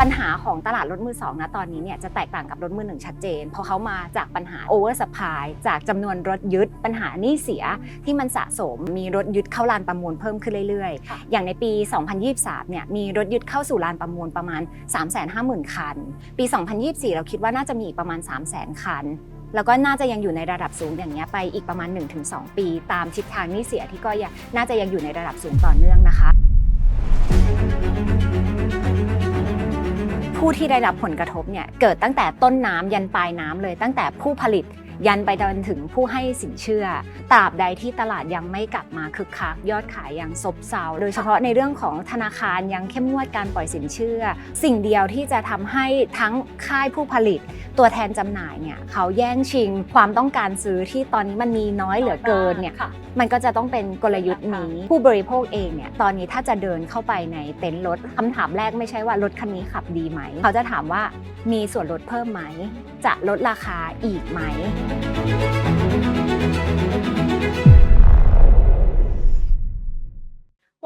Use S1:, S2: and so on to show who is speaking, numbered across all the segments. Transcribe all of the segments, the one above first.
S1: ปัญหาของตลาดรถมือสองนะตอนนี้เนี่ยจะแตกต่างกับรถมือหนึ่งชัดเจน เพราะเขามาจากปัญหาโอเวอร์สปายจากจำนวนรถยึด ปัญหาหนี้เสียที่มันสะสมมีรถยึดเข้าลานประมูลเพิ่มขึ้นเรื่อย
S2: ค่ะ
S1: ๆอย่างในปี 2023 เนี่ยมีรถยึดเข้าสู่ลานประมูลประมาณ 350,000 คัน ปี 2024 เราคิดว่าน่าจะมีอีกประมาณ 300,000 คันแล้วก็น่าจะยังอยู่ในระดับสูงอย่างเงี้ยไปอีกประมาณ 1-2 ปี ตามทิศทางหนี้เสียที่ก็ยังน่าจะยังอยู่ในระดับสูงต่อเนื่องนะคะ ผู้ที่ได้รับผลกระทบเนี่ยเกิดตั้งแต่ต้นน้ำยันปลายน้ำเลย ตั้งแต่ผู้ผลิต ยันไปจนถึงผู้ให้สินเชื่อ ตราบใดที่ตลาดยังไม่กลับมาคึกคักยอดขายยังซบเซา โดยเฉพาะในเรื่องของธนาคารยังเข้มงวดการปล่อยสินเชื่อ สิ่งเดียวที่จะทำให้ทั้งค่ายผู้ผลิต ตัวแทนจำหน่ายเนี่ยเขาแย่งชิง ความต้องการซื้อที่ตอนนี้มันมีน้อยเหลือเกินเนี่ย
S2: ค่ะ
S1: มันก็จะต้องเป็นกลยุทธ์นี้ ผู้บริโภคเองเนี่ยตอนนี้ถ้าจะเดินเข้าไปในเต็นท์รถคำถามแรกไม่ใช่ว่ารถคันนี้ขับดีไหม เขาจะถามว่ามีส่วนลดเพิ่มไหม จะลดราคาอีกไหม Música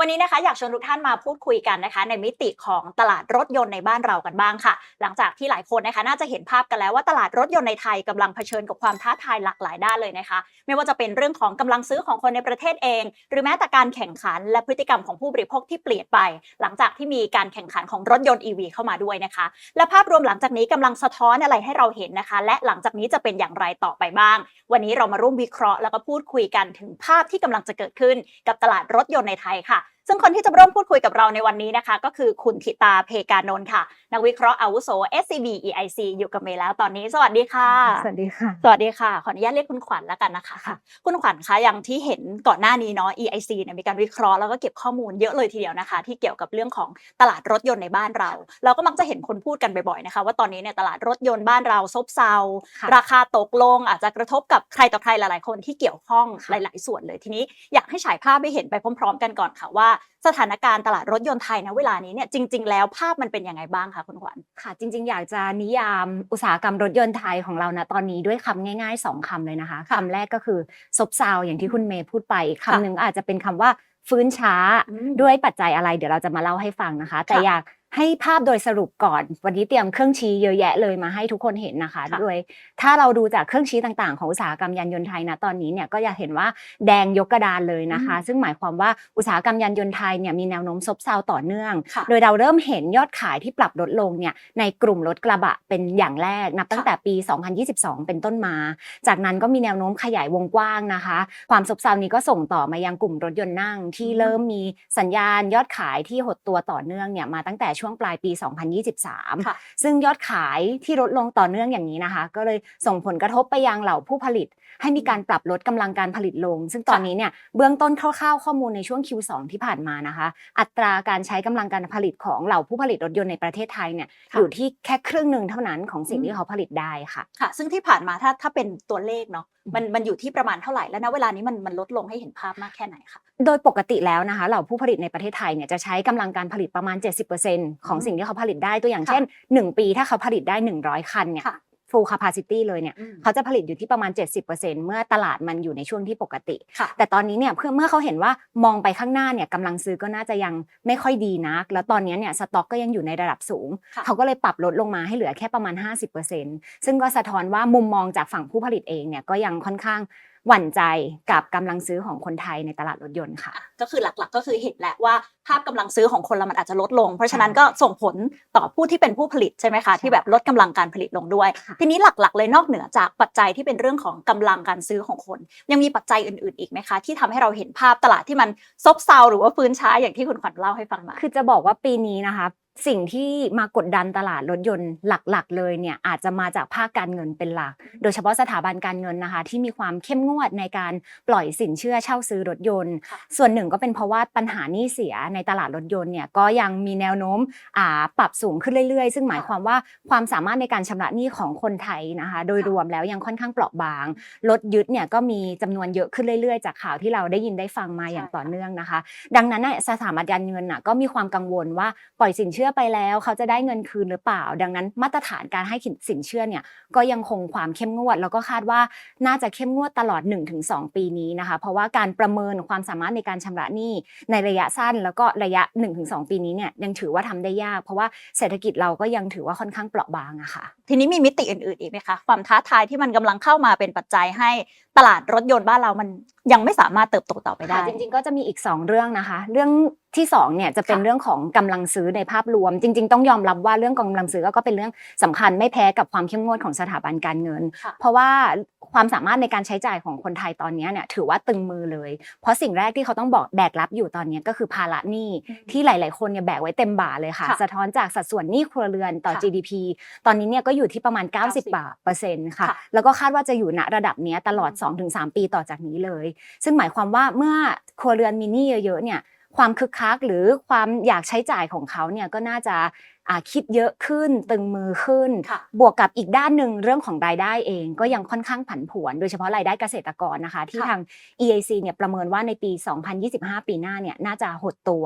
S2: วันนี้นะคะอยากชวนทุกท่านมาพูดคุยกันนะคะ ในมิติของตลาดรถยนต์ในบ้านเรากันบ้างค่ะ หลังจากที่หลายคนนะคะน่าจะเห็นภาพกันแล้วว่าตลาดรถยนต์ในไทยกำลังเผชิญกับความท้าทายหลากหลายด้านเลยนะคะ ไม่ว่าจะเป็นเรื่องของกำลังซื้อของคนในประเทศเอง หรือแม้แต่การแข่งขันและพฤติกรรมของผู้บริโภคที่เปลี่ยนไป หลังจากที่มีการแข่งขันของรถยนต์ EV เข้ามาด้วยนะคะ และภาพรวมหลังจากนี้กำลังสะท้อนอะไรให้เราเห็นนะคะ และหลังจากนี้จะเป็นอย่างไรต่อไปบ้าง วันนี้เรามาร่วมวิเคราะห์แล้วก็พูดคุยกันถึงภาพที่กำลังจะเกิดขึ้น กับตลาดรถยนต์ในไทยค่ะ ซึ่งคนที่จะร่วมพูดคุยกับเราในวันนี้นะคะ ก็คือคุณธิตาเพกานนท์ค่ะ นักวิเคราะห์อาวุโส SCB EIC อยู่กับเมย์แล้วตอนนี้สวัสดีค่ะ
S1: สวัสดีค่ะ
S2: สวัสดีค่ะ ขออนุญาตเรียกคุณขวัญแล้วกันนะคะ
S1: ค่ะ
S2: คุณขวัญคะอย่างที่เห็นก่อนหน้านี้เนาะ EIC เนี่ยมีการวิเคราะห์แล้วก็เก็บข้อมูลเยอะเลยทีเดียวนะคะ ที่เกี่ยวกับเรื่องของตลาดรถยนต์ในบ้านเรา เราก็มักจะเห็นคนพูดกันบ่อยๆนะคะ ว่าตอนนี้เนี่ยตลาดรถยนต์บ้านเราซบเซา
S1: ค่ะ
S2: ราคาตกลงอาจจะกระทบกับใครต่อใครหลายๆ คนที่เกี่ยวข้องห
S1: ค่ะ
S2: ลาย ๆ ส่วนเลยทีนี้อยากให้ฉายภาพให้เห็นไปพร้อม ๆ กันก่อนค่ะว่าสถานการณ์ตลาดรถยนต์ไทยณเวลานี้เนี่ยจริง ๆ แล้วภาพมันเป็นยังไงบ้างคะคุณขวัญ
S1: ค่ะ จริง ๆ อยากจะนิยามอุตสาหกรรมรถยนต์ไทยของเรานะตอนนี้ด้วยคำง่ายๆ 2คำเลยนะคะ
S2: ค่ะ
S1: คำแรกก็คือซบเซาอย่างที่คุณเมย์พูดไปอีก
S2: ค่ะ
S1: คำหนึ่งอาจจะเป็นคำว่าฟื้นช้า
S2: อืม
S1: ด้วยปัจจัยอะไร เดี๋ยวเราจะมาเล่าให้ฟังนะคะ แต่
S2: ค่ะ
S1: อยาก ให้ภาพโดยสรุปก่อน วันนี้เตรียมเครื่องชี้เยอะแยะเลยมาให้ทุกคนเห็นนะคะ
S2: ค่ะ
S1: โดยถ้าเราดูจากเครื่องชี้ต่างๆ ของอุตสาหกรรมยานยนต์ไทยนะตอนนี้เนี่ยก็อยากเห็นว่าแดงยกกระดานเลยนะคะ ซึ่งหมายความว่าอุตสาหกรรมยานยนต์ไทยเนี่ยมีแนวโน้มซบเซาต่อเนื่อง
S2: ค่ะ
S1: โดยเราเริ่มเห็นยอดขายที่ปรับลดลงเนี่ยในกลุ่มรถกระบะเป็นอย่างแรกนับตั้งแต่ปี 2022 เป็นต้นมา จากนั้นก็มีแนวโน้มขยายวงกว้างนะคะ ความซบเซานี้ก็ส่งต่อมายังกลุ่มรถยนต์นั่งที่
S2: อืม
S1: เริ่มมีสัญญาณยอดขายที่หดตัวต่อเนื่องเนี่ยมาตั้งแต่ช่วงปลายปี 2023
S2: ค่ะ
S1: ซึ่งยอดขายที่ลดลงต่อเนื่องอย่างนี้นะคะ ก็เลยส่งผลกระทบไปยังเหล่าผู้ผลิต ให้มีการปรับลดกำลังการผลิตลง ซึ่งตอนนี้เนี่ยเบื้องต้นคร่าวๆข้อมูลในช่วง Q2 ที่ผ่านมานะคะ อัตราการใช้กำลังการผลิตของเหล่าผู้ผลิตรถยนต์ในประเทศไทยเนี่ย
S2: ค่ะ
S1: อยู่ที่แค่ครึ่งหนึ่งเท่านั้นของสิ่ง
S2: อืม
S1: ที่เขาผลิตได้ค่ะ
S2: ค่ะ ซึ่งที่ผ่านมาถ้าถ้าเป็นตัวเลขเนาะ มันมันอยู่ที่ประมาณเท่าไหร่แล้วณเวลานี้มันมันลดลงให้เห็นภาพมากแค่ไหนคะ
S1: โดยปกติแล้วนะคะเหล่าผู้ผลิตในประเทศไทยเนี่ยจะใช้กำลังการผลิตประมาณ 70%ของ
S2: อืม
S1: สิ่งที่เขาผลิตได้ตัวอย่าง
S2: ค่ะ
S1: เช่น 1 ปีถ้าเขาผลิตได้ 100 คันเนี่ย
S2: ค่ะ
S1: full capacity เลยเนี่ย
S2: อืม
S1: เขาจะผลิตอยู่ที่ประมาณ 70%เมื่อตลาดมันอยู่ในช่วงที่ปกติ
S2: ค่ะ
S1: แต่ตอนนี้เนี่ยเพื่อเมื่อเขาเห็นว่ามองไปข้างหน้าเนี่ยกำลังซื้อก็น่าจะยังไม่ค่อยดีนัก แล้วตอนนี้เนี่ยสต็อกก็ยังอยู่ในระดับสูง
S2: ค่ะ
S1: เขาก็เลยปรับลดลงมาให้เหลือแค่ประมาณ 50%ซึ่งก็สะท้อนว่ามุมมองจากฝั่งผู้ผลิตเองเนี่ยก็ยังค่อนข้าง หวั่นใจกับกำลังซื้อของคนไทยในตลาดรถยนต์ค่ะ
S2: อะ ก็คือหลักๆ ก็คือเห็นแหละว่าภาพกำลังซื้อของคนเรามันอาจจะลดลง เพราะฉะนั้นก็ส่งผลต่อผู้ที่เป็นผู้ผลิตใช่ไหมคะที่แบบลดกำลังการผลิตลงด้วย
S1: ค่ะ
S2: ทีนี้หลักๆ เลยนอกเหนือจากปัจจัยที่เป็นเรื่องของกำลังการซื้อของคน ยังมีปัจจัยอื่นๆอีกไหมคะ ที่ทำให้เราเห็นภาพตลาดที่มันซบเซาหรือว่าฟื้นช้าอย่างที่คุณขวัญเล่าให้ฟังมา
S1: คือจะบอกว่าปีนี้นะคะ สิ่งที่มากดดันตลาดรถยนต์หลักๆ เลยเนี่ยอาจจะมาจากภาคการเงินเป็นหลัก โดยเฉพาะสถาบันการเงินนะคะ ที่มีความเข้มงวดในการปล่อยสินเชื่อเช่าซื้อรถยนต์
S2: ค่ะ
S1: ส่วนหนึ่งก็เป็นเพราะว่าปัญหาหนี้เสียในตลาดรถยนต์เนี่ยก็ยังมีแนวโน้มอ่าปรับสูงขึ้นเรื่อยๆ ซึ่งหมายความว่าความสามารถในการชำระหนี้ของคนไทยนะคะ โดยรวมแล้วยังค่อนข้างเปราะบางรถยึดเนี่ยก็มีจำนวนเยอะขึ้นเรื่อยๆ จากข่าวที่เราได้ยินได้ฟังมาอย่างต่อเนื่องนะคะ ดังนั้นน่ะสถาบันการเงินน่ะก็มีความกังวลว่าปล่อยสินเชื่ออไปแล้ว เขาจะได้เงินคืนหรือเปล่า ดังนั้นมาตรฐานการให้สินเชื่อเนี่ยก็ยังคงความเข้มงวด แล้วก็คาดว่าน่าจะเข้มงวดตลอด 1-2 ปีนี้นะคะเพราะว่าการประเมินความสามารถในการชำระหนี้ในระยะสั้น แล้วก็ระยะ 1-2 ปีนี้เนี่ยยังถือว่าทำได้ยาก เพราะว่าเศรษฐกิจเราก็ยังถือว่าค่อนข้างเปราะบางอะค่ะ
S2: ทีนี้มีมิติอื่นๆอีกไหมคะความท้าทายที่มันกำลังเข้ามาเป็นปัจจัยให้ตลาดรถยนต์บ้านเรามันยังไม่สามารถเติบโตต่อไปได้
S1: ค่ะจริงๆก็จะมีอีก 2 เรื่องนะคะ เรื่อง ที่2เนี่ยจะเป็น
S2: ค่ะ
S1: เรื่องของกำลังซื้อในภาพรวม จริง ๆ ต้องยอมรับว่าเรื่องกำลังซื้อก็เป็นเรื่องสำคัญไม่แพ้กับความเข้มงวดของสถาบันการเงิน
S2: ค่ะ
S1: เพราะว่าความสามารถในการใช้จ่ายของคนไทยตอนนี้เนี่ยถือว่าตึงมือเลย เพราะสิ่งแรกที่เขาต้องบอกแบกรับอยู่ตอนนี้ก็คือภาระหนี้
S2: อืม
S1: ที่หลาย ๆ คนเนี่ยแบกไว้เต็มบ่าเลยค่ะ
S2: ค่ะ
S1: สะท้อนจากสัดส่วนหนี้ครัวเรือนต่อ
S2: ค่ะ
S1: GDP ตอนนี้เนี่ยก็อยู่ที่ประมาณ 90
S2: 90
S1: บาทเปอร์เซ็นต์ค่ะ
S2: ค่ะ
S1: แล้วก็คาดว่าจะอยู่ณระดับเนี้ยตลอด
S2: อืม
S1: 2-3 ปีต่อจากนี้เลย ซึ่งหมายความว่าเมื่อครัวเรือนมีหนี้เยอะ ๆ เนี่ย ความคึกคักหรือความอยากใช้จ่ายของเขาเนี่ยก็น่าจะอ่าคิดเยอะขึ้นตึงมือขึ้น
S2: ค่ะ
S1: บวกกับอีกด้านหนึ่งเรื่องของรายได้เอง ก็ยังค่อนข้างผันผวน โดยเฉพาะรายได้เกษตรกรนะคะ ที่
S2: ค่ะ
S1: ทาง EAC เนี่ยประเมินว่าในปี 2025 ปีหน้าเนี่ยน่าจะหดตัว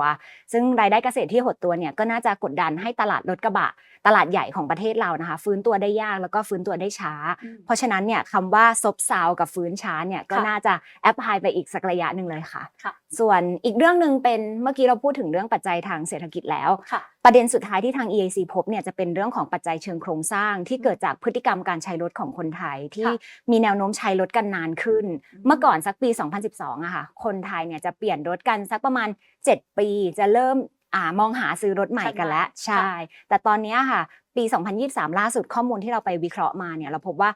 S1: ซึ่งรายได้เกษตรที่หดตัวเนี่ยก็น่าจะกดดันให้ตลาดรถกระบะ ตลาดใหญ่ของประเทศเรานะคะ ฟื้นตัวได้ยากแล้วก็ฟื้นตัวได้ช้า เพราะฉะนั้นเนี่ยคำว่าซบเซากับฟื้นช้าเนี่ยก็
S2: ค่ะ
S1: น่าจะแอปพลายไปอีกสักระยะหนึ่งเลยค่ะ
S2: ค่ะ
S1: ส่วนอีกเรื่องหนึ่งเป็นเมื่อกี้เราพูดถึงเรื่องปัจจัยทางเศรษฐกิจแล้ว
S2: ค่ะ
S1: ประเด็นสุดท้ายที่ทาง EAC พบเนี่ยจะเป็นเรื่องของปัจจัยเชิงโครงสร้าง ที่เกิดจากพฤติกรรมการใช้รถของคนไทยที่
S2: ค่ะ
S1: มีแนวโน้มใช้รถกันนานขึ้น
S2: อืม
S1: เมื่อก่อนสักปี 2012อะค่ะคนไทยเนี่ยจะเปลี่ยนรถกันสักประมาณ 7 ปีจะเริ่ม อ่ามองหาซื้อรถใหม่กันแล้ว
S2: ค่ะ
S1: ใช่ แต่ตอนเนี้ยค่ะ ปี 2023 ล่าสุดข้อมูลที่เราไปวิเคราะห์มาเนี่ยเราพบว่า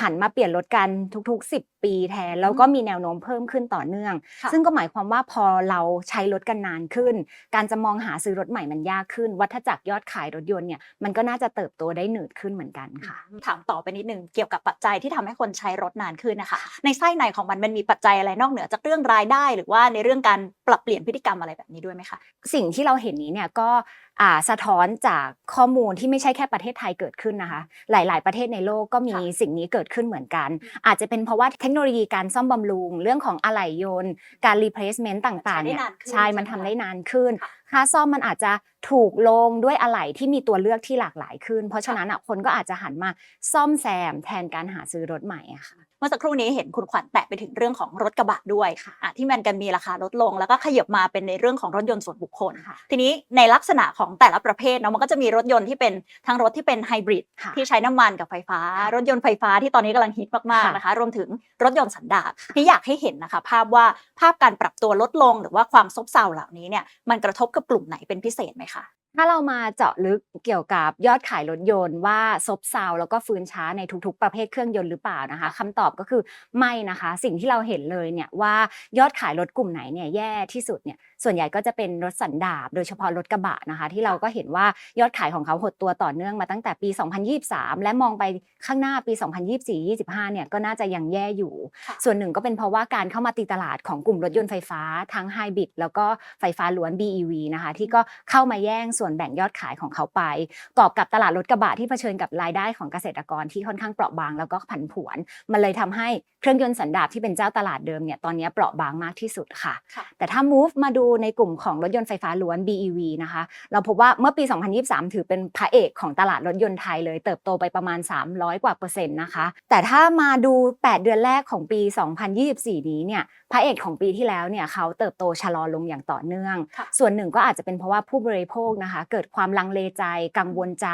S1: หันมาเปลี่ยนรถกันทุก ๆ 10 ปีแทนแล้วก็มีแนวโน้มเพิ่มขึ้นต่อเนื่อง
S2: ค่ะ
S1: ซึ่งก็หมายความว่าพอเราใช้รถกันนานขึ้น การจะมองหาซื้อรถใหม่มันยากขึ้น วัฏจักรยอดขายรถยนต์เนี่ยมันก็น่าจะเติบโตได้หนืดขึ้นเหมือนกันค่ะ
S2: ถามต่อไปนิดนึงเกี่ยวกับปัจจัยที่ทำให้คนใช้รถนานขึ้นนะคะ ในไส้ในของมันมันมีปัจจัยอะไรนอกเหนือจากเรื่องรายได้ หรือว่าในเรื่องการปรับเปลี่ยนพฤติกรรมอะไรแบบนี้ด้วยไหมคะ
S1: สิ่งที่เราเห็นนี้เนี่ยก็อ่า สะท้อนจากข้อมูลที่ไม่ใช่แค่ประเทศไทยเกิดขึ้นนะคะ หลาย ๆ ประเทศในโลกก็มี
S2: ค่ะ
S1: สิ่งนี้เกิดขึ้นเหมือนกัน อาจจะเป็นเพราะว่าเทคโนโลยีการซ่อมบำรุง เรื่องของอะไหล่ยนต์ การ replacement ต่างๆเนี่ย
S2: ใช้ได้นานขึ้น
S1: ใช่มัน
S2: ใช่
S1: ทำ
S2: ไหม
S1: ได้นานขึ้น
S2: ค่ะ
S1: ค่าซ่อมมันอาจจะถูกลงด้วยอะไหล่ที่มีตัวเลือกที่หลากหลายขึ้น เพราะฉะนั้นอะคนก็อาจจะหันมาซ่อมแซมแทนการหาซื้อรถใหม่อะค่ะ
S2: เมื่อสักครู่นี้เห็นคุณขวัญแตะไปถึงเรื่องของรถกระบะด้วย
S1: ค่ะ
S2: อะที่มันกันมีราคาลดลง แล้วก็ขยับมาเป็นในเรื่องของรถยนต์ส่วนบุคคล
S1: ค่ะ
S2: ทีนี้ในลักษณะของแต่ละประเภทเนาะมันก็จะมีรถยนต์ที่เป็นทั้งรถที่เป็นไฮบริด
S1: ค่ะ
S2: ที่ใช้น้ำมันกับไฟฟ้า
S1: ค่ะ
S2: รถยนต์ไฟฟ้าที่ตอนนี้กำลังฮิตมากๆ
S1: ค่ะ
S2: นะคะ รวมถึงรถยนต์สันดาปที่อยากให้เห็นนะคะ ภาพว่าภาพการปรับตัวลดลง หรือว่าความซบเซาเหล่านี้เนี่ยมันกระทบกับกลุ่มไหนเป็นพิเศษไหมคะ
S1: ถ้าเรามาเจาะลึกเกี่ยวกับยอดขายรถยนต์ว่าซบเซาแล้วก็ฟื้นช้าในทุกๆ ประเภทเครื่องยนต์หรือเปล่านะคะคำตอบก็คือไม่นะคะ สิ่งที่เราเห็นเลยเนี่ยว่ายอดขายรถกลุ่มไหนเนี่ยแย่ที่สุดเนี่ยส่วนใหญ่ก็จะเป็นรถสันดาปโดยเฉพาะรถกระบะนะคะ ที่เราก็เห็นว่ายอดขายของเขาหดตัวต่อเนื่องมาตั้งแต่ปี 2023 และมองไปข้างหน้าปี 2024-25 เนี่ยก็น่าจะยังแย่อยู่
S2: ค่ะ
S1: ส่วนหนึ่งก็เป็นเพราะว่าการเข้ามาตีตลาดของกลุ่มรถยนต์ไฟฟ้าทั้งไฮบริดแล้วก็ไฟฟ้าล้วน BEV นะคะที่ก็เข้ามาแย่งส่วนแบ่งยอดขายของเขาไป กอบกับตลาดรถกระบะที่เผชิญกับรายได้ของเกษตรกรที่ค่อนข้างเปราะบางแล้วก็ผันผวน มันเลยทำให้เครื่องยนต์สันดาปที่เป็นเจ้าตลาดเดิมเนี่ยตอนนี้เปราะบางมากที่สุดค่ะ
S2: ค่ะ
S1: แต่ถ้า move มาดูในกลุ่มของรถยนต์ไฟฟ้าล้วน BEV นะคะ เราพบว่าเมื่อปี 2023 ถือเป็นพระเอกของตลาดรถยนต์ไทยเลยเติบโตไปประมาณ 300 กว่าเปอร์เซ็นต์นะคะ แต่ถ้ามาดู 8 เดือนแรกของปี 2024 นี้เนี่ย พระเอกของปีที่แล้วเนี่ยเขาเติบโตชะลอลงอย่างต่อเนื่อง
S2: ค่ะ
S1: ส่วนหนึ่งก็อาจจะเป็นเพราะว่าผู้บริโภคนะคะ เกิดความลังเลใจกังวลใจ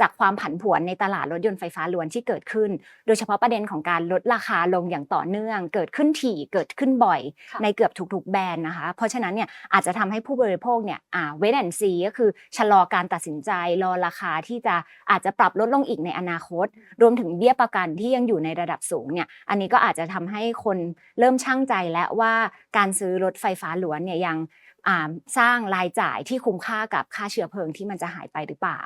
S1: จากความผันผวนในตลาดรถยนต์ไฟฟ้าล้วนที่เกิดขึ้น โดยเฉพาะประเด็นของการลดราคาลงอย่างต่อเนื่อง เกิดขึ้นถี่เกิดขึ้นบ่อย
S2: ค่ะ
S1: ในเกือบทุกๆแบรนด์นะคะ เพราะฉะนั้นเนี่ยอาจจะทำให้ผู้บริโภคเนี่ยอ่าเวทแอนซีก็คือชะลอการตัดสินใจรอราคาที่จะอาจจะปรับลดลงอีกในอนาคต รวมถึงเบี้ยประกันที่ยังอยู่ในระดับสูงเนี่ยอันนี้ก็อาจจะทำให้คนเริ่มช่างใจแล้วว่าการซื้อรถไฟฟ้าล้วนเนี่ยยังอ่าสร้างรายจ่ายที่คุ้มค่ากับค่าเชื้อเพลิงที่มันจะหายไปหรือเปล่า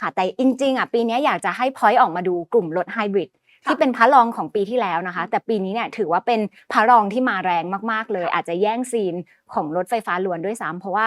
S1: ค่ะแต่จริงๆอะปีนี้อยากจะให้พอยต์ออกมาดูกลุ่มรถไฮบริดที่เป็นพระรองของปีที่แล้วนะคะ แต่ปีนี้เนี่ยถือว่าเป็นพระรองที่มาแรงมากๆเลย อาจจะแย่งซีนของรถไฟฟ้าล้วนด้วยซ้ำเพราะว่า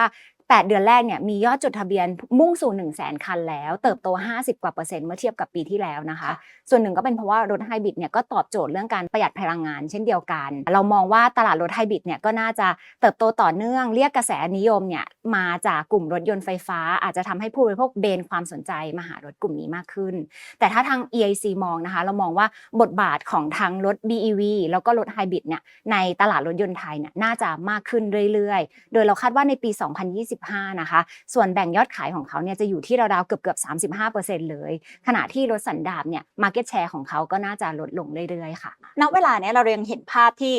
S1: 8 เดือนแรกเนี่ยมียอดจดทะเบียนมุ่งสู่ 1 0 0 0 0แสนคันแล้ว เติบโต 50 กว่าเปอร์เซ็นต์เมื่อเทียบกับปีที่แล้วนะคะ
S2: ค่ะ
S1: ส่วนหนึ่งก็เป็นเพราะว่ารถไฮบริดเนี่ยก็ตอบโจทย์เรื่องการประหยัดพลังงานเช่นเดียวกัน เรามองว่าตลาดรถไฮบริดเนี่ยก็น่าจะเติบโตต่อเนื่องเรียกกระแสนิยมเนี่ยมาจากกลุ่มรถยนต์ไฟฟ้า อาจจะทำให้ผู้บริโภคเบนความสนใจมาหารถกลุ่มนี้มากขึ้น แต่ถ้าทาง EIC มองนะคะ เรามองว่าบทบาทของทางรถ BEV แล้วก็รถไฮบริดเนี่ยในตลาดรถยนต์ไทยเนี่ยน่าจะมากขึ้นเรื่อยๆ โดยเราคาดว่าในปี25 นะคะ ส่วนแบ่งยอดขายของเขาเนี่ยจะอยู่ที่ราวๆเกือบเกือบ 35 เลย ขณะที่รถสันดาปเนี่ยมาร์เก็ตแชร์ของเขาก็น่าจะลดลงเรื่อยๆค่ะ
S2: ณ เวลาเนี้ยเรายังเห็นภาพที่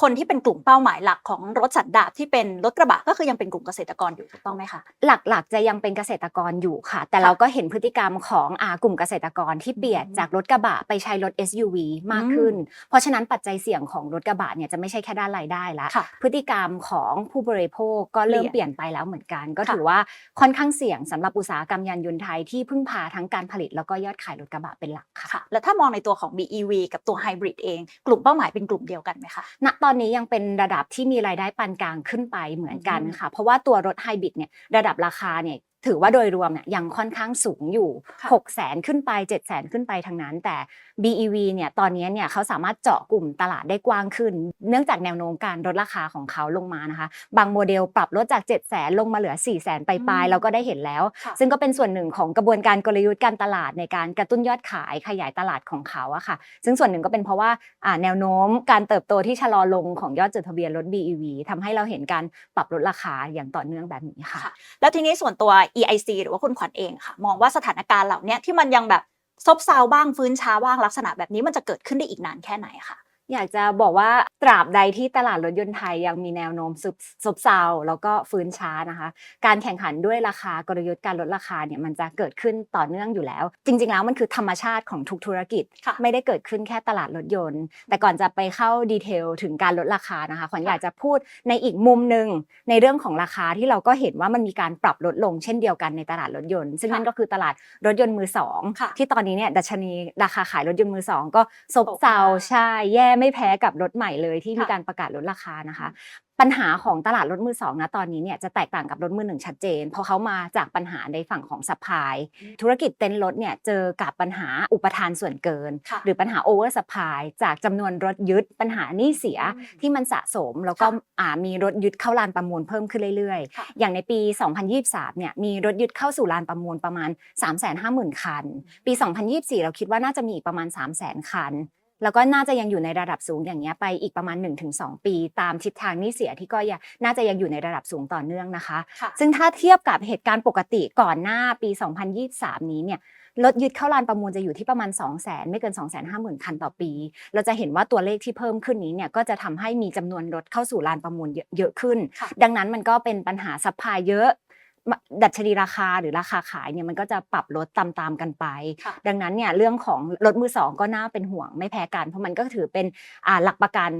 S2: คนที่เป็นกลุ่มเป้าหมายหลักของรถสันดาปที่เป็นรถกระบะก็คือยังเป็นกลุ่มเกษตรกรอยู่ถูกต้องไหมคะ
S1: หลักๆ จะยังเป็นเกษตรกรอยู่ค่ะ แต่เราก็เห็นพฤติกรรมของอากลุ่มเกษตรกรที่เปลี่ยน
S2: อืม
S1: จากรถกระบะไปใช้รถ SUV มากขึ้น เพราะฉะนั้นปัจจัยเสี่ยงของรถกระบะเนี่ยจะไม่ใช่แค่ด้านรายได้ละ
S2: ค่ะ
S1: พฤติกรรมของผู้บริโภคก็เริ่ม
S2: เปลี่ยน
S1: เปลี่ยนไปแล้วเหมือนกัน ก็
S2: ค่ะ
S1: ถือว่าค่อนข้างเสี่ยงสำหรับอุตสาหกรรมยานยนต์ไทยที่พึ่งพาทั้งการผลิตแล้วก็ยอดขายรถกระบะเป็นหลักค่ะ
S2: ค่ะ แล้วถ้ามองในตัวของ BEV กับตัวไฮบริดเอง กลุ่มเป้าหมายเป็นกลุ่มเดียวกันไหมคะ
S1: ณตอนนี้ยังเป็นระดับที่มีรายได้ปานกลางขึ้นไปเหมือนกัน
S2: อืม
S1: ค่ะ เพราะว่าตัวรถไฮบริดเนี่ยระดับราคาเนี่ย ถือว่าโดยรวมเนี่ยยังค่อนข้างสูงอยู่
S2: ค่ะ
S1: 6 0แสนขึ้นไป 7 0 0แสนขึ้นไปทั้งนั้น แต่ BEV เนี่ยตอนนี้เนี่ยเขาสามารถเจาะกลุ่มตลาดได้กว้างขึ้น เนื่องจากแนวโน้มการลดราคาของเขาลงมานะคะ บางโมเดลปรับลดจาก 7 0 0แสนลงมาเหลือ 4 0 0แสนไปลายๆเราก็ได้เห็นแล้ว
S2: ค่ะ
S1: ซึ่งก็เป็นส่วนหนึ่งของกระบวนการกลยุทธ์การตลาดในการกระตุ้นยอดขายขยายตลาดของเขาอะค่ะ ซึ่งส่วนหนึ่งก็เป็นเพราะว่าอ่าแนวโน้มการเติบโตที่ชะลอลงของยอดจดทะเบียนรถ BEV ทำให้เราเห็นการปรับลดราคาอย่างต่อเนื่องแบบนี้ค่ะ
S2: ค่ะแล้วทีนี้ส่วนตัว EIC หรือว่าคุณขวัญเองค่ะ มองว่าสถานการณ์เหล่านี้ที่มันยังแบบซบเซาบ้างฟื้นช้าบ้างลักษณะแบบนี้มันจะเกิดขึ้นได้อีกนานแค่ไหนคะ
S1: อยากจะบอกว่าตราบใดที่ตลาดรถยนต์ไทยยังมีแนวโน้มซบซบเซาแล้วก็ฟื้นช้านะคะ การแข่งขันด้วยราคากลยุทธ์การลดราคาเนี่ยมันจะเกิดขึ้นต่อเนื่องอยู่แล้ว จริง ๆ แล้วมันคือธรรมชาติของทุกธุรกิจ
S2: ค่ะ
S1: ไม่ได้เกิดขึ้นแค่ตลาดรถยนต์ แต่ก่อนจะไปเข้าดีเทลถึงการลดราคานะคะขวัญ
S2: ค่ะ
S1: อยากจะพูดในอีกมุมหนึ่งในเรื่องของราคาที่เราก็เห็นว่ามันมีการปรับลดลงเช่นเดียวกันในตลาดรถยนต์ ซึ่ง
S2: ค่ะ
S1: นั่นก็คือตลาดรถยนต์มือสอง
S2: ค่ะ
S1: ที่ตอนนี้เนี่ยดัชนีราคาขายรถยนต์มือสองก็ซบเซา
S2: ตกมา
S1: ใช่แย่ไม่แพ้กับรถใหม่เลยที่
S2: ค่ะ
S1: มีการประกาศลดราคานะคะ ปัญหาของตลาดรถมือสองนะตอนนี้เนี่ยจะแตกต่างกับรถมือหนึ่งชัดเจน เพราะเขามาจากปัญหาในฝั่งของซัพพลาย ธุรกิจเต็นท์รถเนี่ยเจอกับปัญหาอุปทานส่วนเกิน
S2: ค่ะ
S1: หรือปัญหาโอเวอร์สปายจากจำนวนรถยึดปัญหาหนี้เสีย
S2: อืม
S1: ที่มันสะสมแล้วก็
S2: ค่ะ
S1: อ่ามีรถยึดเข้าลานประมูลเพิ่มขึ้นเรื่อย
S2: ค่ะ
S1: ๆอย่างในปี 2023 เนี่ยมีรถยึดเข้าสู่ลานประมูลประมาณ 350,000 คัน ปี 2024 เราคิดว่าน่าจะมีอีกประมาณ 300,000 คัน แล้วก็น่าจะยังอยู่ในระดับสูงอย่างเงี้ยไปอีกประมาณ 1-2 ปี ตามทิศทางหนี้เสียที่ก็ยังน่าจะยังอยู่ในระดับสูงต่อเนื่องนะคะ
S2: ค่ะ
S1: ซึ่งถ้าเทียบกับเหตุการณ์ปกติก่อนหน้าปี 2023 นี้เนี่ยรถยึดเข้าลานประมูลจะอยู่ที่ประมาณ 2 0 0 0 0 0ไม่เกิน 2 5 0 0 0 0 คันต่อปี เราจะเห็นว่าตัวเลขที่เพิ่มขึ้นนี้เนี่ยก็จะทำให้มีจำนวนรถเข้าสู่ลานประมูลเยอะเยอะขึ้น
S2: ค่ะ
S1: ดังนั้นมันก็เป็นปัญหาซัพพลายเยอะ ดัชนีราคาหรือราคาขายเนี่ยมันก็จะปรับลดตามๆกันไป
S2: ค่ะ
S1: ดังนั้นเนี่ยเรื่องของรถมือสองก็น่าเป็นห่วงไม่แพ้กัน เพราะมันก็ถือเป็นอ่าหลักประกัน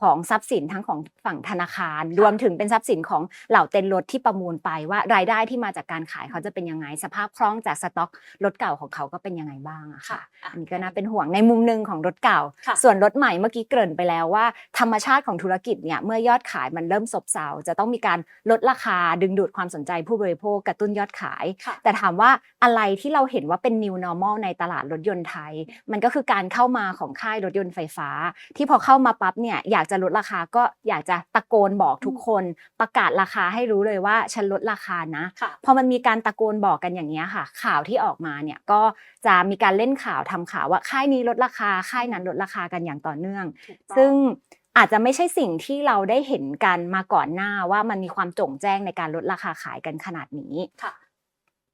S1: ของทรัพย์สินทั้งของฝั่งธนาคาร รวมถึงเป็นทรัพย์สินของเหล่าเต็นท์รถที่ประมูลไปว่ารายได้ที่มาจากการขายเขาจะเป็นยังไง สภาพคล่องจากสต็อกรถเก่าของเขาก็เป็นยังไงบ้างอะค่ะ
S2: อะ
S1: อันนี้ก็น่าเป็นห่วงในมุมหนึ่งของรถเก่า
S2: ค่ะ
S1: ส่วนรถใหม่เมื่อกี้เกริ่นไปแล้วว่า ธรรมชาติของธุรกิจเนี่ยเมื่อยอดขายมันเริ่มซบเซาจะต้องมีการลดราคาดึงดูดความสนใจผู้บริโภคกระตุ้นยอดขาย
S2: ค่ะ
S1: แต่ถามว่าอะไรที่เราเห็นว่าเป็น new normal ในตลาดรถยนต์ไทย มันก็คือการเข้ามาของค่ายรถยนต์ไฟฟ้า ที่พอเข้ามาปั๊บเนี่ยอยากจะลดราคาก็อยากจะตะโกนบอกทุกคน ประกาศราคาให้รู้เลยว่าฉันลดราคานะ
S2: ค่ะ
S1: พอมันมีการตะโกนบอกกันอย่างนี้ยค่ะ ข่าวที่ออกมาเนี่ยก็จะมีการเล่นข่าวทำข่าวว่าค่ายนี้ลดราคาค่ายนั้นลดราคากันอย่างต่อเนื่อง
S2: ถูกต้อง
S1: ซึ่งอาจจะไม่ใช่สิ่งที่เราได้เห็นกันมาก่อนหน้าว่ามันมีความโจ่งแจ้งในการลดราคาขายกันขนาดนี้
S2: ค่ะ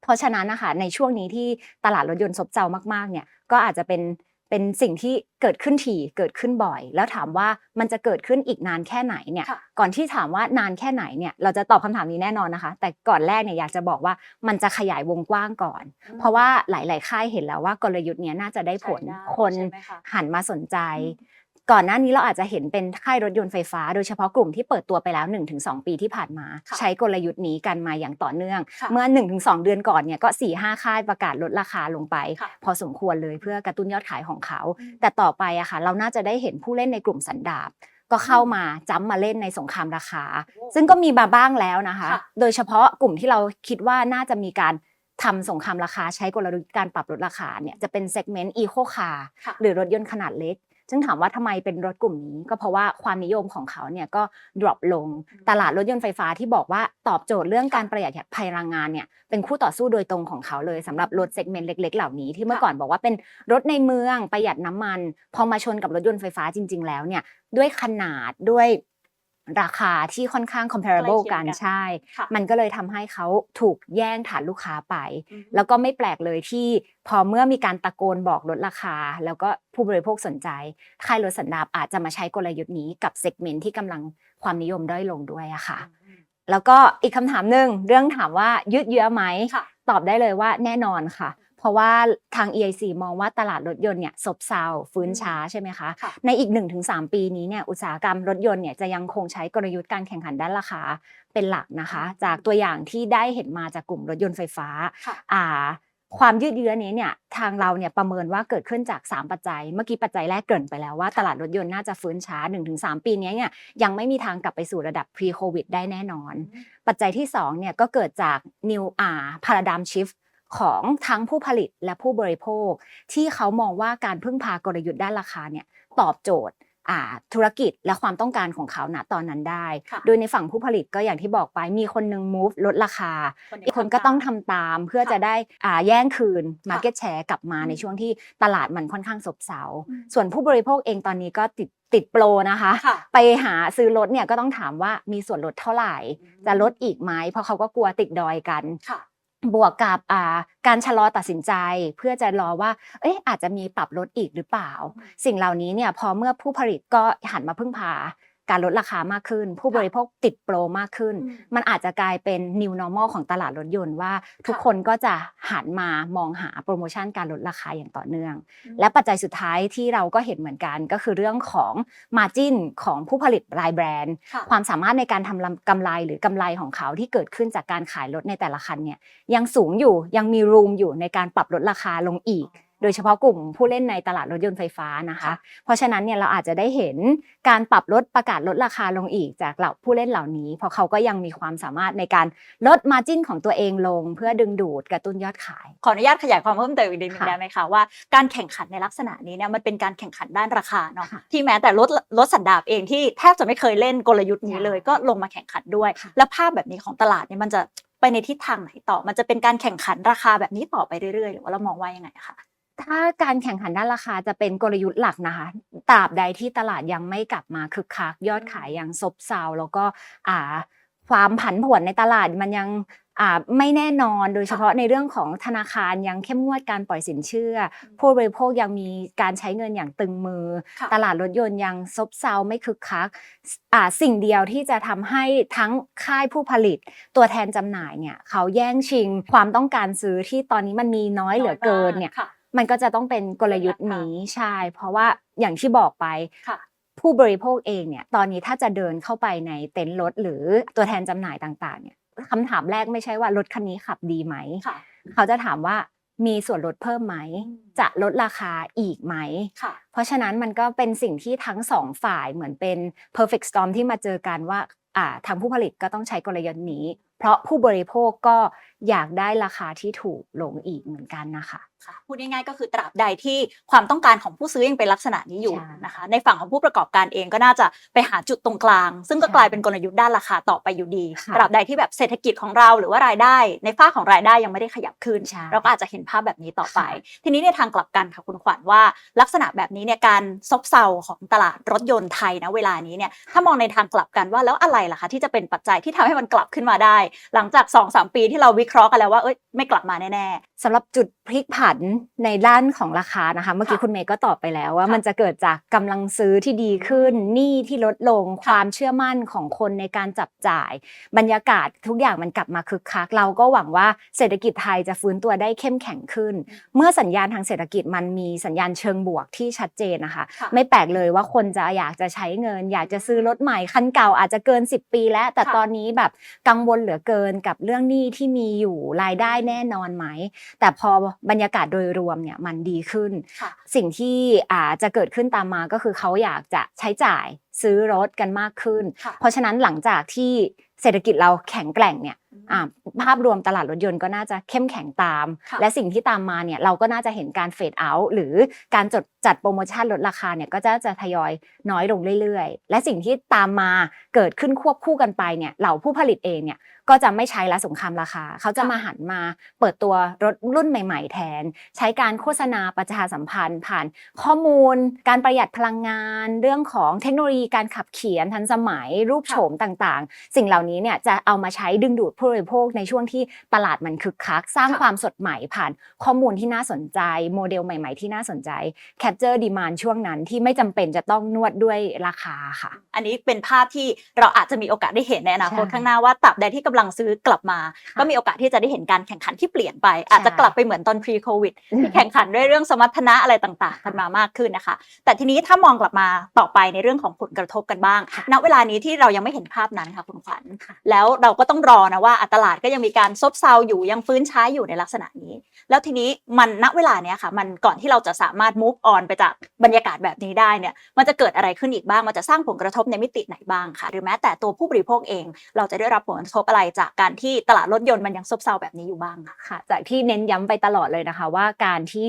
S1: เพราะฉะนั้นนะคะในช่วงนี้ที่ตลาดรถยนต์ซบเซามากๆเนี่ยก็อาจจะเป็น เป็นสิ่งที่เกิดขึ้นถี่เกิดขึ้นบ่อย แล้วถามว่ามันจะเกิดขึ้นอีกนานแค่ไหนเนี่ย
S2: ค่ะ
S1: ก่อนที่ถามว่านานแค่ไหนเนี่ยเราจะตอบคำถามนี้แน่นอนนะคะ แต่ก่อนแรกเนี่ยอยากจะบอกว่ามันจะขยายวงกว้างก่อน เพราะว่าหลาย ๆ ค่ายเห็นแล้วว่ากลยุทธ์เนี้ยน่าจะได้ผล
S2: ใช้ได้
S1: คน
S2: ใช่ไหมคะ
S1: หันมาสนใจ
S2: อืม
S1: ก่อนหน้านี้เราอาจจะเห็นเป็นค่ายรถยนต์ไฟฟ้า โดยเฉพาะกลุ่มที่เปิดตัวไปแล้ว 1-2 ปีที่ผ่านมา
S2: ค่ะ
S1: ใช้กลยุทธ์นี้กันมาอย่างต่อเนื่อง
S2: ค่ะ
S1: เมื่อ 1-2 เดือนก่อนเนี่ยก็ 4-5 ค่ายประกาศลดราคาลงไป
S2: ค่ะ
S1: พอสมควรเลยเพื่อกระตุ้นยอดขายของเขา
S2: อืม
S1: แต่ต่อไปอะค่ะเราน่าจะได้เห็นผู้เล่นในกลุ่มสันดาปก็เข้ามาจ้ำมาเล่นในสงครามราคา ซึ่งก็มีมาบ้างแล้วนะคะ
S2: ค่ะ
S1: โดยเฉพาะกลุ่มที่เราคิดว่าน่าจะมีการทำสงครามราคาใช้กลยุทธ์การปรับลดราคาเนี่ยจะเป็นเซกเมนต์อีโคคาร์
S2: ค่ะ
S1: หรือรถยนต์ขนาดเล็ก ซึ่งถามว่าทำไมเป็นรถกลุ่มนี้ ก็เพราะว่าความนิยมของเขาเนี่ยก็ drop ลงตลาดรถยนต์ไฟฟ้าที่บอกว่าตอบโจทย์เรื่องการประหยัดพลังงานเนี่ยเป็นคู่ต่อสู้โดยตรงของเขาเลยสำหรับรถเซกเมนต์เล็ก ๆ เหล่านี้ที่เมื่อก่อนบอกว่าเป็นรถในเมืองประหยัดน้ำมัน พอมาชนกับรถยนต์ไฟฟ้าจริง ๆ แล้วเนี่ยด้วยขนาดด้วย ราคาที่ค่อนข้าง comparable
S2: ใกล้เคียงกั
S1: กันนใช่
S2: ค่ะ
S1: มันก็เลยทำให้เขาถูกแย่งฐานลูกค้าไป
S2: อืม
S1: แล้วก็ไม่แปลกเลยที่พอเมื่อมีการตะโกนบอกลดราคา แล้วก็ผู้บริโภคสนใจค่ายรถสันดาปอาจจะมาใช้กลยุทธ์นี้กับเซกเมนต์ที่กำลังความนิยมด้อยลงด้วยอะค่ะ แล้วก็อีกคำถามหนึ่งเรื่องถามว่ายืดเยื้อไหม
S2: ค่ะ
S1: ตอบได้เลยว่าแน่นอนค่ะ เพราะว่าทาง EIC มองว่าตลาดรถยนต์เนี่ยซบเซาฟื้นช้าใช่ไหมคะ
S2: ค่ะ
S1: ในอีก 1-3 ปีนี้เนี่ยอุตสาหกรรมรถยนต์เนี่ยจะยังคงใช้กลยุทธ์การแข่งขันด้านราคาเป็นหลักนะคะ จากตัวอย่างที่ได้เห็นมาจากกลุ่มรถยนต์ไฟฟ้า
S2: ค่ะ
S1: อ่าความยืดเยื้อนี้เนี่ยทางเราเนี่ยประเมินว่าเกิดขึ้นจาก 3 ปัจจัย เมื่อกี้ปัจจัยแรกเกริ่นไปแล้วว่าตลาดรถยนต์น่าจะฟื้นช้า 1-3 ปีนี้เนี่ยยังไม่มีทางกลับไปสู่ระดับ pre covid ได้แน่นอน ปัจจัยที่2เนี่ยก็เกิดจาก new อ่า paradigm shift ของทั้งผู้ผลิตและผู้บริโภค ที่เขามองว่าการพึ่งพากลยุทธ์ด้านราคาเนี่ยตอบโจทย์อ่าธุรกิจและความต้องการของเขาณตอนนั้นได้
S2: ค่ะ
S1: โดยในฝั่งผู้ผลิตก็อย่างที่บอกไปมีคนหนึง move ลดราคา อีกคนก็ต้องทำตามเพื่อ
S2: ค่ะ
S1: จะได้อ่าแย่งคืน
S2: ค่ะ
S1: market share กลับมา
S2: อืม
S1: ในช่วงที่ตลาดมันค่อนข้างซบเซา
S2: อืม
S1: ส่วนผู้บริโภคเองตอนนี้ก็ติดติดโปรนะคะ
S2: ค่ะ
S1: ไปหาซื้อรถเนี่ยก็ต้องถามว่ามีส่วนลดเท่าไหร่ จะลดอีกไหมเพราะเขาก็กลัวติดดอยกัน
S2: ค่ะ
S1: บวกกับอ่าการชะลอตัดสินใจเพื่อจะรอว่าเอ๊ะอาจจะมีปรับลดอีกหรือเปล่า
S2: อืม
S1: สิ่งเหล่านี้เนี่ยพอเมื่อผู้ผลิตก็หันมาพึ่งพา การลดราคามากขึ้น ผู้บริโภคติดโปรมากขึ้น
S2: อืม
S1: มันอาจจะกลายเป็น new normal ของตลาดรถยนต์ว่า ทุก
S2: ค่ะ
S1: คนก็จะหันมามองหาโปรโมชั่นการลดราคาอย่างต่อเนื่อง และปัจจัยสุดท้ายที่เราก็เห็นเหมือนกันก็คือเรื่องของ margin ของผู้ผลิตรายแบรนด์
S2: ค่ะ
S1: ความสามารถในการทำกำไรหรือกำไรของเขาที่เกิดขึ้นจากการขายรถในแต่ละคันเนี่ยยังสูงอยู่ยังมีรูมอยู่ในการปรับลดราคาลงอีก โดยเฉพาะกลุ่มผู้เล่นในตลาดรถยนต์ไฟฟ้านะคะ
S2: ค่ะ
S1: เพราะฉะนั้นเนี่ยเราอาจจะได้เห็นการปรับลดประกาศลดราคาลงอีกจากเหล่าผู้เล่นเหล่านี้ เพราะเขาก็ยังมีความสามารถในการลดมาจิ้นของตัวเองลง เพื่อดึงดูดกระตุ้นยอดขาย
S2: ขออนุญาตขยายความเพิ่มเติมอีกนิดนึง
S1: ค่ะ
S2: ได้ไหมคะว่าการแข่งขันในลักษณะนี้เนี่ยมันเป็นการแข่งขันด้านราคาเนาะ
S1: ค่ะ
S2: ที่แม้แต่รถรถสันดาปเองที่แทบจะไม่เคยเล่นกลยุทธ์นี้
S1: ใช่
S2: เลยก็ลงมาแข่งขันด้วย
S1: ค่ะ
S2: แล้วภาพแบบนี้ของตลาดเนี่ยมันจะไปในทิศทางไหนต่อ มันจะเป็นการแข่งขันราคาแบบนี้ต่อไปเรื่อยๆ หรือว่าเรามองว่ายังไงคะ
S1: ถ้าการแข่งขันด้านราคาจะเป็นกลยุทธ์หลักนะคะตราบใดที่ตลาดยังไม่กลับมาคึกคักยอดขายยังซบเซาแล้วก็อ่าความผันผวนในตลาดมันยังอ่าไม่แน่นอนโดยเฉพาะในเรื่องของธนาคารยังเข้มงวดการปล่อยสินเชื่อ ผู้บริโภคยังมีการใช้เงินอย่างตึงมือ
S2: ค่ะ
S1: ตลาดรถยนต์ยังซบเซาไม่คึกคักอ่าสิ่งเดียวที่จะทำให้ทั้งค่ายผู้ผลิต ตัวแทนจำหน่ายเนี่ยเขาแย่งชิงความต้องการซื้อที่ตอนนี้มันมีน้อยเหลือเกินเนี่ย
S2: ค่ะ
S1: มันก็จะต้องเป็นกลยุทธ์นี้ใช่เพราะว่าอย่างที่บอกไป
S2: ค่ะ
S1: ผู้บริโภคเองเนี่ยตอนนี้ถ้าจะเดินเข้าไปในเต็นท์รถหรือตัวแทนจำหน่ายต่างๆเนี่ยคำถามแรกไม่ใช่ว่ารถคันนี้ขับดีไหม
S2: ค่ะ
S1: เขาจะถามว่ามีส่วนลดเพิ่มไหม
S2: อืม
S1: จะลดราคาอีกไหม
S2: ค่ะ
S1: เพราะฉะนั้นมันก็เป็นสิ่งที่ทั้งสองฝ่ายเหมือนเป็น perfect storm ที่มาเจอกันว่าอ่าทางผู้ผลิตก็ต้องใช้กลยุทธ์นี้ เพราะผู้บริโภคก็อยากได้ราคาที่ถูกลงอีกเหมือนกันนะคะ
S2: ค่ะพูดง่ายๆก็คือตราบใดที่ความต้องการของผู้ซื้อยังเป็นลักษณะนี้อยู่
S1: ใช่
S2: นะคะ ในฝั่งของผู้ประกอบการเองก็น่าจะไปหาจุดตรงกลาง ซึ่งก็
S1: ใช่
S2: กลายเป็นกลยุทธ์ด้านราคาต่อไปอยู่ดี
S1: ค่ะ
S2: ตราบใดที่แบบเศรษฐกิจของเราหรือว่ารายได้ ในฝ้ากของรายได้ยังไม่ได้ขยับขึ้น
S1: ใช่
S2: เราก็อาจจะเห็นภาพแบบนี้ต่อไป
S1: ค่ะ
S2: ทีนี้ในทางกลับกันค่ะคุณขวัญว่า ลักษณะแบบนี้เนี่ยการซบเซาของตลาดรถยนต์ไทยนะเวลานี้เนี่ยถ้ามองในทางกลับกันว่าแล้วอะไรล่ะคะที่จะเป็นปัจจัยที่ทำให้มันกลับขึ้นมาได้หลังจาก2อสปีที่เราวิเคราะห์กันแล้วว่าเอ้ยไม่กลับมาแน่
S1: สำหรับจุดพลิกผันในด้านของราคานะคะ เมื่อกี้
S2: ค่ะ
S1: คุณเมย์ก็ตอบไปแล้วว่า
S2: ค่ะ
S1: มันจะเกิดจากกำลังซื้อที่ดีขึ้นหนี้ที่ลดลง
S2: ค่ะ
S1: ความเชื่อมั่นของคนในการจับจ่าย บรรยากาศทุกอย่างมันกลับมาคึกคัก เราก็หวังว่าเศรษฐกิจไทยจะฟื้นตัวได้เข้มแข็งขึ้น เมื่อสัญญาณทางเศรษฐกิจมันมีสัญญาณเชิงบวกที่ชัดเจนนะคะ
S2: ค่ะ
S1: ไม่แปลกเลยว่าคนจะอยากจะใช้เงิน อยากจะซื้อรถใหม่คันเก่าอาจจะเกิน 10 ปี แล้วแต่
S2: ค่ะ
S1: ตอนนี้แบบกังวลเหลือเกินกับเรื่องหนี้ที่มีอยู่รายได้แน่นอนไหม แต่พอบรรยากาศโดยรวมเนี่ยมันดีขึ้น
S2: ค่ะ
S1: สิ่งที่อาจะเกิดขึ้นตามมาก็คือเขาอยากจะใช้จ่ายซื้อรถกันมากขึ้น
S2: ค่ะ
S1: เพราะฉะนั้นหลังจากที่เศรษฐกิจเราแข็งแกร่งเนี่ยอ่าภาพรวมตลาดรถยนต์ก็น่าจะเข้มแข็งตาม
S2: ค่ะ
S1: และสิ่งที่ตามมาเนี่ยเราก็น่าจะเห็นการเฟดเอาท์หรือการจดจัดโปรโมชั่นลดราคาเนี่ยก็จะจะทยอยน้อยลงเรื่อยๆ และสิ่งที่ตามมาเกิดขึ้นควบคู่กันไปเนี่ยเหล่าผู้ผลิตเองเนี่ยก็จะไม่ใช้ละสงครามราคา เขาจะมาหันมาเปิดตัวรถรุ่นใหม่ ๆ แทน ใช้การโฆษณาประชาสัมพันธ์ ผ่านข้อมูล การประหยัดพลังงาน เรื่องของเทคโนโลยีการขับเขียนทันสมัยรูปโฉมต่างๆ สิ่งเหล่านี้เนี่ยจะเอามาใช้ดึงดูดผู้บริโภคในช่วงที่ตลาดมันคึกคัก สร้าง
S2: ค
S1: วามสดใหม่ผ่านข้อมูลที่น่าสนใจ โมเดลใหม่ ๆ ที่น่าสนใจ capture demand ช่วงนั้นที่ไม่จำเป็นจะต้องนวดด้วยราคาค่ะ
S2: อันนี้เป็นภาพที่เราอาจจะมีโอกาสได้เห็นในอนาคตข้างหน้าว่าตราบใดที่กำลังซื้อกลับมา
S1: ค่ะ
S2: ก็มีโอกาสที่จะได้เห็นการแข่งขันที่เปลี่ยนไป อาจจะกลับไปเหมือนตอน pre covid ที่แข่งขันด้วยเรื่องสมรรถนะอะไรต่างๆกันมามากขึ้นนะคะ แต่ทีนี้ถ้ามองกลับมาต่อไปในเรื่องของผลกระทบกันบ้าง
S1: ค่ะ
S2: ณเวลานี้ที่เรายังไม่เห็นภาพนั้นค่ะคุณขวัญ
S1: ค่ะ
S2: แล้วเราก็ต้องรอนะว่าอะตลาดก็ยังมีการซบเซาอยู่ยังฟื้นช้าอยู่ในลักษณะนี้ แล้วทีนี้มันณเวลาเนี้ยค่ะ มันก่อนที่เราจะสามารถ move on ไปจากบรรยากาศแบบนี้ได้เนี่ยมันจะเกิดอะไรขึ้นอีกบ้าง มันจะสร้างผลกระทบในมิติไหนบ้างค่ะ หรือแม้แต่ตัวผู้บริโภคเอง เราจะได้รับผลกระทบอะไรจากการที่ตลาดรถยนต์มันยังซบเซาแบบนี้อยู่บ้างค่ะ
S1: ค่ะจากที่เน้นย้ำไปตลอดเลยนะคะ ว่าการที่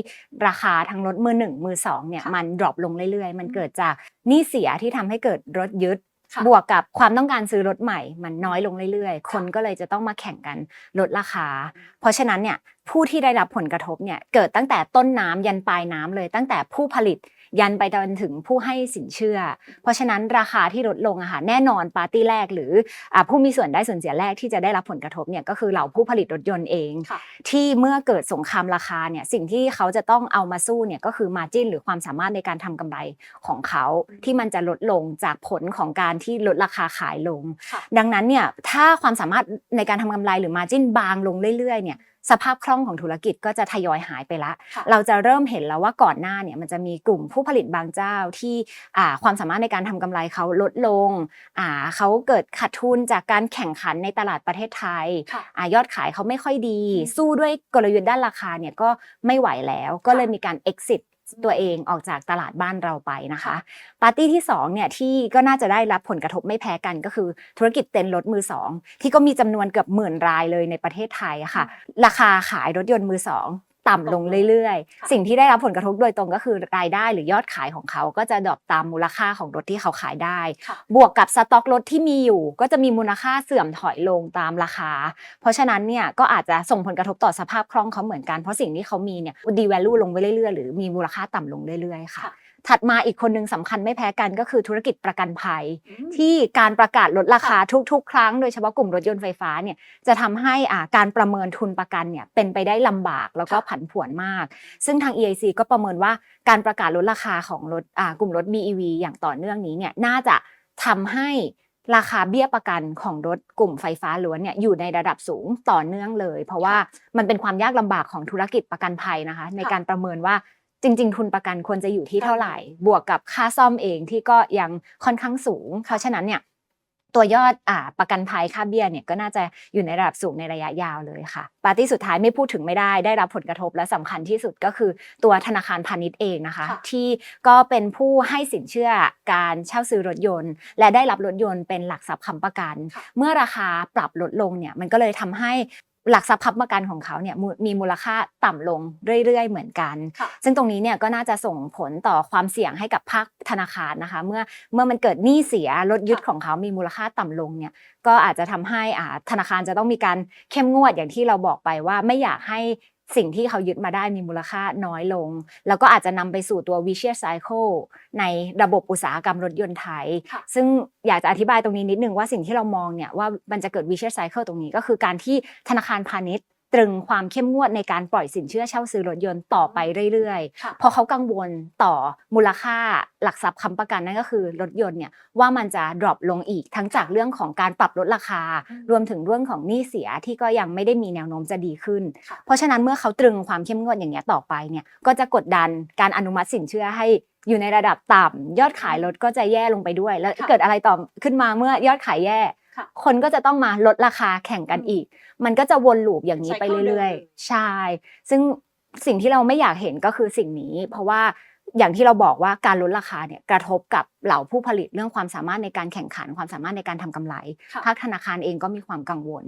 S1: ราคาทั้งรถมือหนึ่งมือสองเนี่ย
S2: ค่ะ
S1: มันดรอปลงเรื่อยๆ มัน
S2: อืม
S1: เกิดจากหนี้เสียที่ทำให้เกิดรถยึด
S2: ค่ะ
S1: บวกกับความต้องการซื้อรถใหม่มันน้อยลงเรื่อยๆ คนก็เลยจะต้องมาแข่งกันลดราคา เพราะฉะนั้นเนี่ยผู้ที่ได้รับผลกระทบเนี่ยเกิดตั้งแต่ต้นน้ำยันปลายน้ำเลยตั้งแต่ผู้ผลิต ยันไปจนถึงผู้ให้สินเชื่อ เพราะฉะนั้นราคาที่ลดลงอะค่ะแน่นอนปาร์ตี้แรกหรืออ่าผู้มีส่วนได้ส่วนเสียแรกที่จะได้รับผลกระทบเนี่ยก็คือเหล่าผู้ผลิตรถยนต์เอง
S2: ค่ะ
S1: ที่เมื่อเกิดสงครามราคาเนี่ยสิ่งที่เขาจะต้องเอามาสู้เนี่ยก็คือมาจิ้นหรือความสามารถในการทำกำไรของเขาที่มันจะลดลงจากผลของการที่ลดราคาขายลง
S2: ค่ะ
S1: ดังนั้นเนี่ยถ้าความสามารถในการทำกำไรหรือมาจิ้นบางลงเรื่อยๆเนี่ย สภาพคล่องของธุรกิจก็จะทยอยหายไปละ
S2: ค่ะ
S1: เราจะเริ่มเห็นแล้วว่าก่อนหน้าเนี่ยมันจะมีกลุ่มผู้ผลิตบางเจ้าที่อ่าความสามารถในการทำกำไรเขาลดลงอ่าเขาเกิดขาดทุนจากการแข่งขันในตลาดประเทศไทย
S2: ค่ะ
S1: อายอดขายเขาไม่ค่อยดี
S2: อืม
S1: สู้ด้วยกลยุทธ์ด้านราคาเนี่ยก็ไม่ไหวแล้ว ก็เลยมีการ exit ตัวเองออกจากตลาดบ้านเราไปนะคะ
S2: ค่ะ
S1: ปาร์ตี้ที่2เนี่ยที่ก็น่าจะได้รับผลกระทบไม่แพ้กันก็คือธุรกิจเต็นท์รถมือสองที่ก็มีจำนวนเกือบหมื่นรายเลยในประเทศไทยอะค่ะ ราคาขายรถยนต์มือสอง ต่ำลงเรื่อย
S2: ค่ะ
S1: ๆสิ่งที่ได้รับผลกระทบโดยตรงก็คือรายได้หรือยอดขายของเขาก็จะดรอปตามมูลค่าของรถที่เขาขายได้
S2: ค่ะ
S1: บวกกับสต็อกรถที่มีอยู่ ก็จะมีมูลค่าเสื่อมถอยลงตามราคา เพราะฉะนั้นเนี่ยก็อาจจะส่งผลกระทบต่อสภาพคล่องเขาเหมือนกันเพราะสิ่งที่เขามีเนี่ยดี value ลงไปเรื่อยๆ หรือมีมูลค่าต่ำลงเรื่อยๆค่ะ
S2: ค่ะ
S1: ถัดมาอีกคนหนึงสำคัญไม่แพ้กันก็คือธุรกิจประกันภัย
S2: อืม
S1: ที่การประกาศลดราคาทุก ๆ ครั้งโดยเฉพาะกลุ่มรถยนต์ไฟฟ้าเนี่ยจะทำให้อ่าการประเมินทุนประกันเนี่ยเป็นไปได้ลำบากแล้วก็
S2: ค่ะ
S1: ผันผวนมาก ซึ่งทาง EIC ก็ประเมินว่าการประกาศลดราคาของรถอ่ากลุ่มรถ BEV อย่างต่อเนื่องนี้เนี่ยน่าจะทำให้ราคาเบี้ยประกันของรถกลุ่มไฟฟ้าล้วนเนี่ยอยู่ในระดับสูงต่อเนื่องเลย เพราะว่ามันเป็นความยากลำบากของธุรกิจประกันภัยนะคะ ในการประเมินว่า จริง ๆ ทุนประกันควรจะอยู่ที่เท่าไหร่ บวกกับค่าซ่อมเองที่ก็ยังค่อนข้างสูง เพราะฉะนั้นเนี่ยตัวยอดอ่าประกันภัยค่าเบี้ยเนี่ยก็น่าจะอยู่ในระดับสูงในระยะยาวเลยค่ะปาร์ตี้สุดท้ายไม่พูดถึงไม่ได้ได้รับผลกระทบและสำคัญที่สุดก็คือตัวธนาคารพาณิชย์เองนะคะ
S2: ค่ะ
S1: ที่ก็เป็นผู้ให้สินเชื่อการเช่าซื้อรถยนต์ และได้รับรถยนต์เป็นหลักทรัพย์ค้ำประกัน
S2: ค่ะ
S1: เมื่อราคาปรับลดลงเนี่ยมันก็เลยทำให้ หลักทรัพย์ค้ำประกันของเขาเนี่ยมูมีมูลค่าต่ำลงเรื่อย ๆ เหมือนกัน
S2: ค่ะ
S1: ซึ่งตรงนี้เนี่ยก็น่าจะส่งผลต่อความเสี่ยงให้กับภาคธนาคารนะคะ เมื่อเมื่อมันเกิดหนี้เสียรถยึด
S2: ค่ะ
S1: ของเขามีมูลค่าต่ำลงเนี่ยก็อาจจะทำให้อ่าธนาคารจะต้องมีการเข้มงวดอย่างที่เราบอกไปว่าไม่อยากให้ สิ่งที่เขายึดมาได้มีมูลค่าน้อยลง แล้วก็อาจจะนำไปสู่ตัว vicious cycle ในระบบอุตสาหกรรมรถยนต์ไทย
S2: ค่ะ
S1: ซึ่งอยากจะอธิบายตรงนี้นิดนึงว่าสิ่งที่เรามองเนี่ยว่ามันจะเกิด vicious cycle ตรงนี้ก็คือการที่ธนาคารพาณิชย์ ตรึงความเข้มงวดในการปล่อยสินเชื่อเช่าซื้อรถยนต์ต่อไปเรื่อย
S2: ค่ะ
S1: ๆเพราะเขากังวลต่อมูลค่าหลักทรัพย์ค้ำประกันนั่นก็คือรถยนต์เนี่ยว่ามันจะดรอปลงอีกทั้งจากเรื่องของการปรับลดราคา
S2: อืม
S1: รวมถึงเรื่องของหนี้เสียที่ก็ยังไม่ได้มีแนวโน้มจะดีขึ้น
S2: ค่ะ
S1: เพราะฉะนั้นเมื่อเขาตรึงความเข้มงวดอย่างเงี้ยต่อไปเนี่ยก็จะกดดันการอนุมัติสินเชื่อให้อยู่ในระดับต่ำยอดขายรถก็จะแย่ลงไปด้วย แล้ว
S2: ค่ะ
S1: เกิดอะไรต่อขึ้นมาเมื่อยอดขายแย่
S2: ค่ะ
S1: คนก็จะต้องมาลดราคาแข่งกันอีก มันก็จะวนลูปอย่างนี้
S2: ไซเคิล
S1: ไปเรื่อย
S2: เดิม
S1: ๆใช่ ซึ่งสิ่งที่เราไม่อยากเห็นก็คือสิ่งนี้ เพราะว่าอย่างที่เราบอกว่าการลดราคาเนี่ยกระทบกับเหล่าผู้ผลิตเรื่องความสามารถในการแข่งขันความสามารถในการทำกำไร
S2: ค่ะ
S1: ภาคธนาคารเองก็มีความกังวล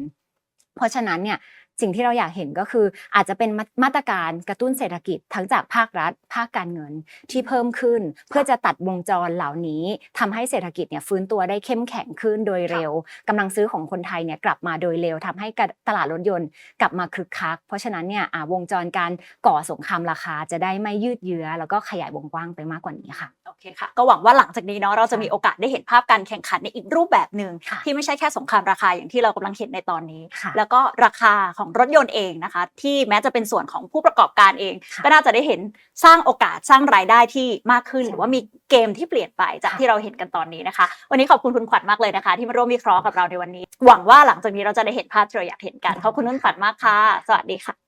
S1: เพราะฉะนั้นเนี่ย สิ่งที่เราอยากเห็นก็คืออาจจะเป็นมามาตรการกระตุ้นเศรษฐกิจทั้งจากภาครัฐ ภาคการเงินที่เพิ่มขึ้น เพื่อจะตัดวงจรเหล่านี้ทำให้เศรษฐกิจเนี่ยฟื้นตัวได้เข้มแข็งขึ้นโดยเร็วกำลังซื้อของคนไทยเนี่ยกลับมาโดยเร็วทำให้ตลาดรถยนต์กลับมาคึกคัก เพราะฉะนั้นเนี่ยอ่าวงจรการก่อสงครามราคาจะได้ไม่ยืดเยื้อแล้วก็ขยายวงกว้างไปมากกว่านี้ค่ะ
S2: โอเคค่ะก็หวังว่าหลังจากนี้เนาะเราจะมีโอกาสได้เห็นภาพการแข่งขันในอีกรูปแบบหนึ่ง
S1: ค่ะ
S2: ที่ไม่ใช่แค่สงครามราคาอย่างที่เรากำลังเห็นในตอนนี้
S1: ค่ะ
S2: แล้วก็ราคาของรถยนต์เองนะคะ ที่แม้จะเป็นส่วนของผู้ประกอบการเอง
S1: ค่ะ
S2: ก็น่าจะได้เห็นสร้างโอกาสสร้างรายได้ที่มากขึ้น
S1: ใช่
S2: หรือว่ามีเกมที่เปลี่ยนไปจาก
S1: ค่ะ
S2: ที่เราเห็นกันตอนนี้นะคะ วันนี้ขอบคุณคุณขวัญมากเลยนะคะ ที่มาร่วมวิเคราะห์กับเราในวันนี้ หวังว่าหลังจากนี้เราจะได้เห็นภาพที่เราอยากเห็นกันขอบคุณคุณขวัญมากค่ะ สวัสดีค่ะ